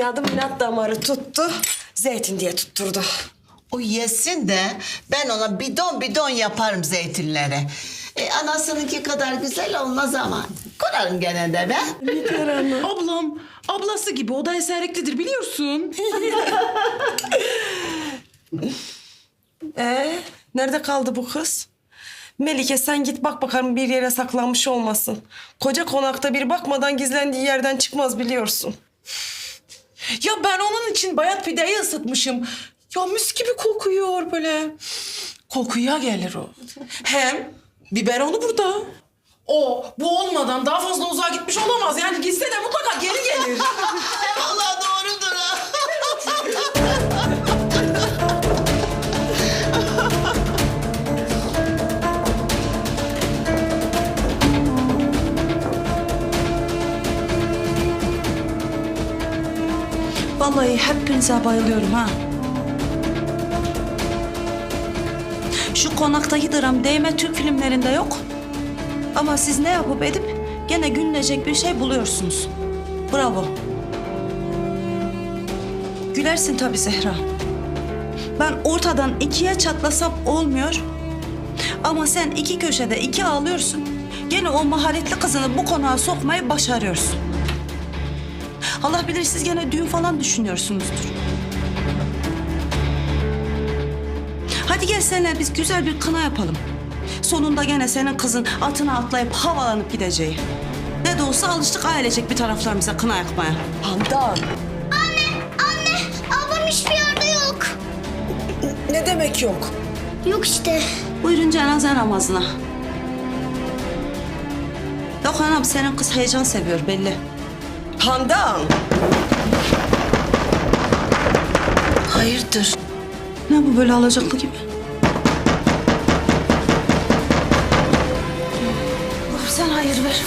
inadım inat damarı tuttu. Zeytin diye tutturdu. O yesin de ben ona bidon bidon yaparım zeytinlere. E, anasınınki kadar güzel olmaz ama kurarım gene de ben. Ablam, ablası gibi o da eserliklidir biliyorsun. Ee, nerede kaldı bu kız? Melike sen git bak bakalım bir yere saklanmış olmasın. Koca konakta bir bakmadan gizlendiği yerden çıkmaz biliyorsun. Ya ben onun için bayat pideyi ısıtmışım. Ya mis gibi kokuyor böyle. Kokuya gelir o. Hem biberonu burada. O bu olmadan daha fazla uzağa gitmiş olamaz. Yani gitse de mutlaka geri gelir. Vallahi doğrudur Vallahi hepinize bayılıyorum ha. Şu konaktaki dram değme Türk filmlerinde yok. Ama siz ne yapıp edip gene gülünecek bir şey buluyorsunuz. Bravo. Gülersin tabii Zehra. Ben ortadan ikiye çatlasam olmuyor. Ama sen iki köşede iki ağlıyorsun. Gene o maharetli kızını bu konağa sokmayı başarıyorsun. Allah bilir siz gene düğün falan düşünüyorsunuzdur. Hadi gel seninle biz güzel bir kına yapalım. Sonunda gene senin kızın atına atlayıp havalanıp gideceği. Ne de olsa alıştık ailecek bir taraflarımıza kına yakmaya. Handan. Anne, ablam hiçbir yerde yok. Ne demek yok? Yok işte. Buyurun cenaze namazına. Yok anam senin kız heyecan seviyor belli. Handan. Hayırdır? Ne bu böyle alacaklı gibi? Sen hayır ver.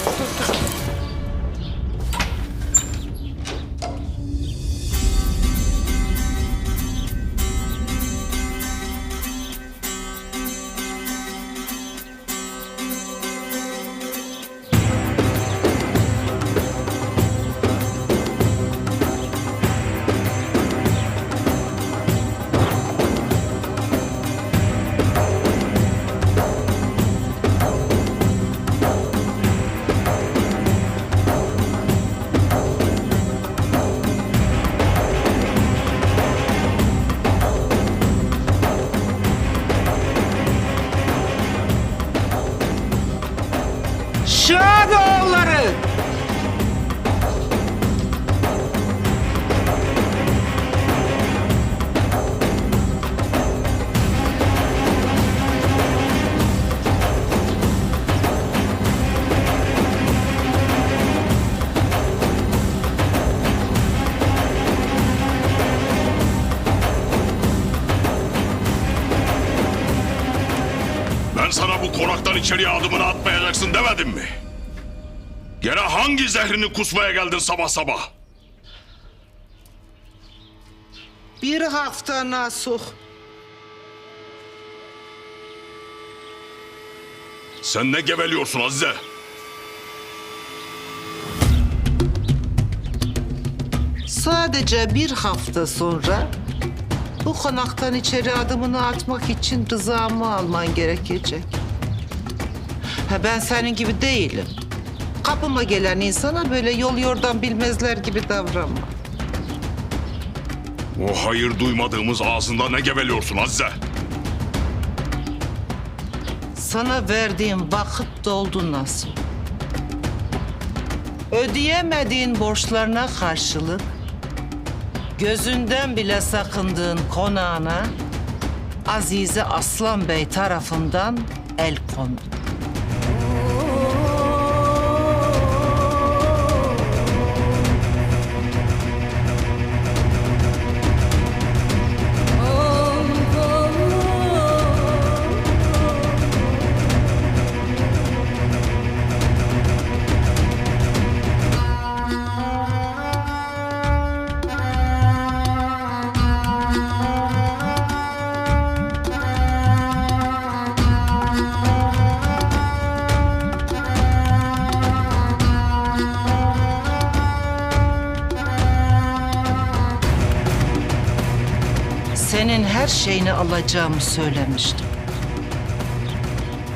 Show! Ben sana bu konaktan içeriye adımını atmayacaksın demedim mi? Gene hangi zehrini kusmaya geldin sabah sabah? Bir hafta Nasuh. Sen ne geveliyorsun Azize? Sadece bir hafta sonra bu konaktan içeri adımını atmak için rızamı alman gerekecek. Ha, ben senin gibi değilim. Kapıma gelen insana böyle yol yordan bilmezler gibi davranma. O hayır duymadığımız ağzında ne geveliyorsun Azize? Sana verdiğim vakit doldu nasıl? Ödeyemediğin borçlarına karşılık gözünden bile sakındığın konağına Azize Aslan Bey tarafından el kondu. Her şeyini alacağımı söylemiştim.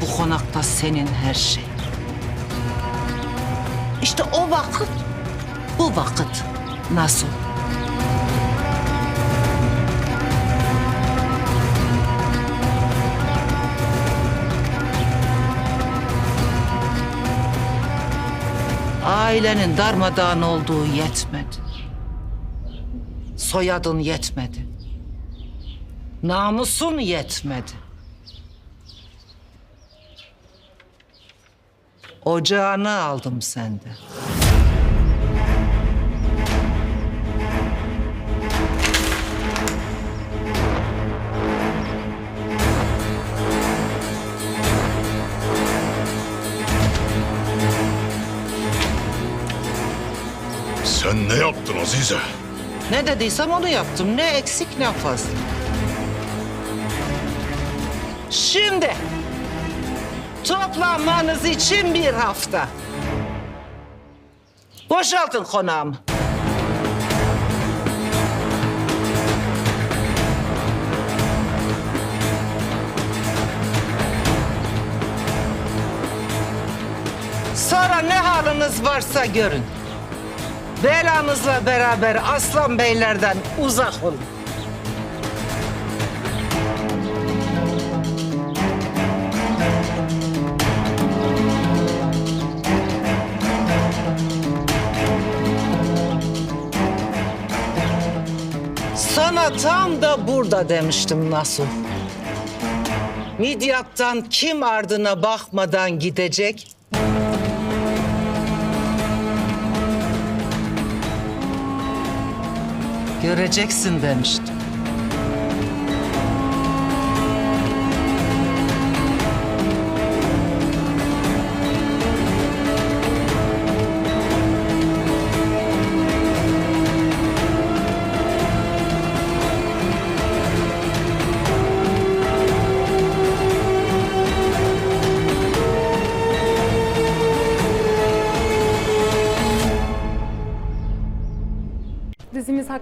Bu konakta senin her şey. İşte o vakit, bu vakit nasıl? Ailenin darmadağın olduğu yetmedi. Soyadın yetmedi. Namusun yetmedi. Ocağını aldım senden. Sen ne yaptın Azize? Ne dediysem onu yaptım. Ne eksik ne fazla. Şimdi toplanmanız için bir hafta. Boşaltın konağımı. Sonra ne haliniz varsa görün. Belanızla beraber aslan beylerden uzak olun. Tam da burada demiştim Nasuh. Midyat'tan kim ardına bakmadan gidecek? Göreceksin demiştim.